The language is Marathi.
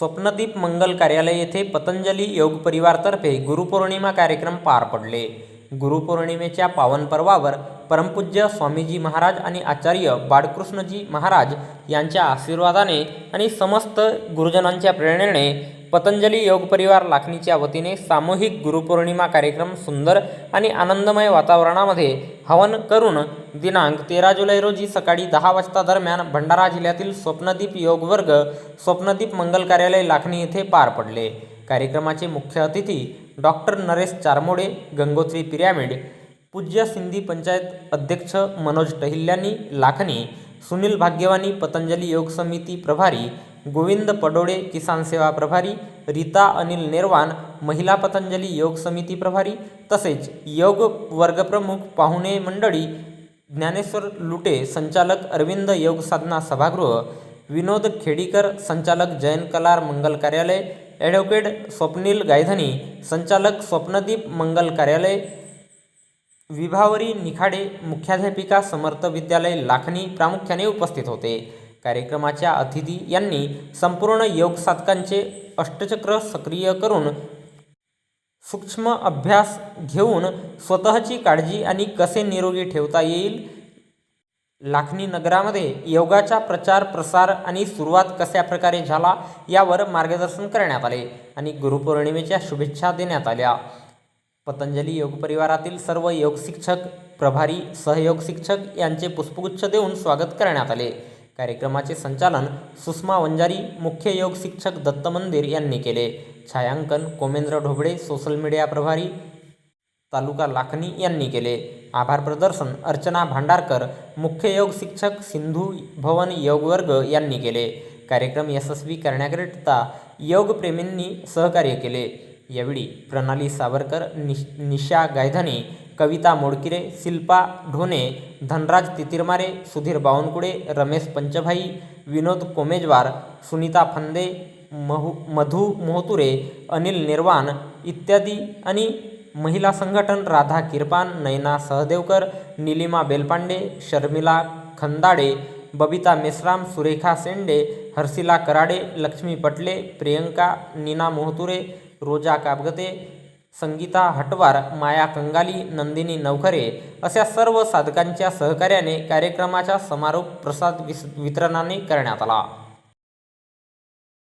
स्वप्नदीप मंगल कार्यालय येथे पतंजली योग परिवारतर्फे गुरुपौर्णिमा कार्यक्रम पार पडले. गुरुपौर्णिमेच्या पावन पर्वावर परमपूज्य स्वामीजी महाराज आणि आचार्य बाळकृष्णजी महाराज यांच्या आशीर्वादाने आणि समस्त गुरुजनांच्या प्रेरणेने पतंजली योग परिवार लाखणीच्या वतीने सामूहिक गुरुपौर्णिमा कार्यक्रम सुंदर आणि आनंदमय वातावरणामध्ये हवन करून दिनांक तेरा जुलै रोजी सकाळी दहा वाजता दरम्यान भंडारा जिल्ह्यातील स्वप्नदीप योग वर्ग स्वप्नदीप मंगल कार्यालय लाखणी येथे पार पडले. कार्यक्रमाचे मुख्य अतिथी डॉक्टर नरेश चारमोडे गंगोत्री पिरॅमिड पूज्य सिंधी पंचायत अध्यक्ष मनोज टहिल्यानी लाखनी सुनील भाग्यवानी पतंजली योग समिती प्रभारी गोविंद पडोळे किसान सेवा प्रभारी रीता अनिल नेरवान महिला पतंजली योग समिती प्रभारी तसेच योग वर्गप्रमुख पाहुणे मंडळी ज्ञानेश्वर लुटे संचालक अरविंद योग साधना सभागृह विनोद खेडीकर संचालक जयन कलार मंगल कार्यालय ॲडव्होकेट स्वप्नील गायधनी संचालक स्वप्नदीप मंगल कार्यालय विभावरी निखाडे मुख्याध्यापिका समर्थ विद्यालय लाखणी प्रामुख्याने उपस्थित होते. कार्यक्रमाच्या अतिथी यांनी संपूर्ण योग साधकांचे अष्टचक्र सक्रिय करून सूक्ष्म अभ्यास घेऊन स्वतःची काळजी आणि कसे निरोगी ठेवता येईल लाखणी नगरामध्ये योगाचा प्रचार प्रसार आणि सुरुवात कशा प्रकारे झाला यावर मार्गदर्शन करण्यात आले आणि गुरुपौर्णिमेच्या शुभेच्छा देण्यात आल्या. पतंजली योग परिवारातील सर्व योग शिक्षक प्रभारी सहयोग शिक्षक यांचे पुष्पगुच्छ देऊन स्वागत करण्यात आले. कार्यक्रमाचे संचालन सुषमा वंजारी मुख्य योग शिक्षक दत्त मंदिर यांनी केले. छायांकन कोमेंद्र ढोबळे सोशल मीडिया प्रभारी तालुका लाखणी यांनी केले. आभार प्रदर्शन अर्चना भांडारकर मुख्य योग शिक्षक सिंधू भवन योग वर्ग यांनी केले. कार्यक्रम यशस्वी करण्याकरिता योगप्रेमींनी सहकार्य केले. यावेळी प्रणाली सावरकर निश निशा गायधनी कविता मोडकिरे शिल्पा ढोणे धनराज तितिरमारे सुधीर बावनकुळे रमेश पंचभाई विनोद कोमेजवार सुनीता फंदे महू मधू मोहतुरे अनिल निर्वाण इत्यादी आणि महिला संघटन राधा किरपान नयना सहदेवकर निलिमा बेलपांडे शर्मिला खंदाडे बबिता मेश्राम सुरेखा सेंडे हर्षिला कराडे लक्ष्मी पटले प्रियंका नीना मोहतुरे रोजा काबगते संगीता हटवार माया कंगाली नंदिनी नवखरे अशा सर्व साधकांच्या सहकार्याने कार्यक्रमाचा समारोप प्रसाद विस वितरणाने करण्यात आला.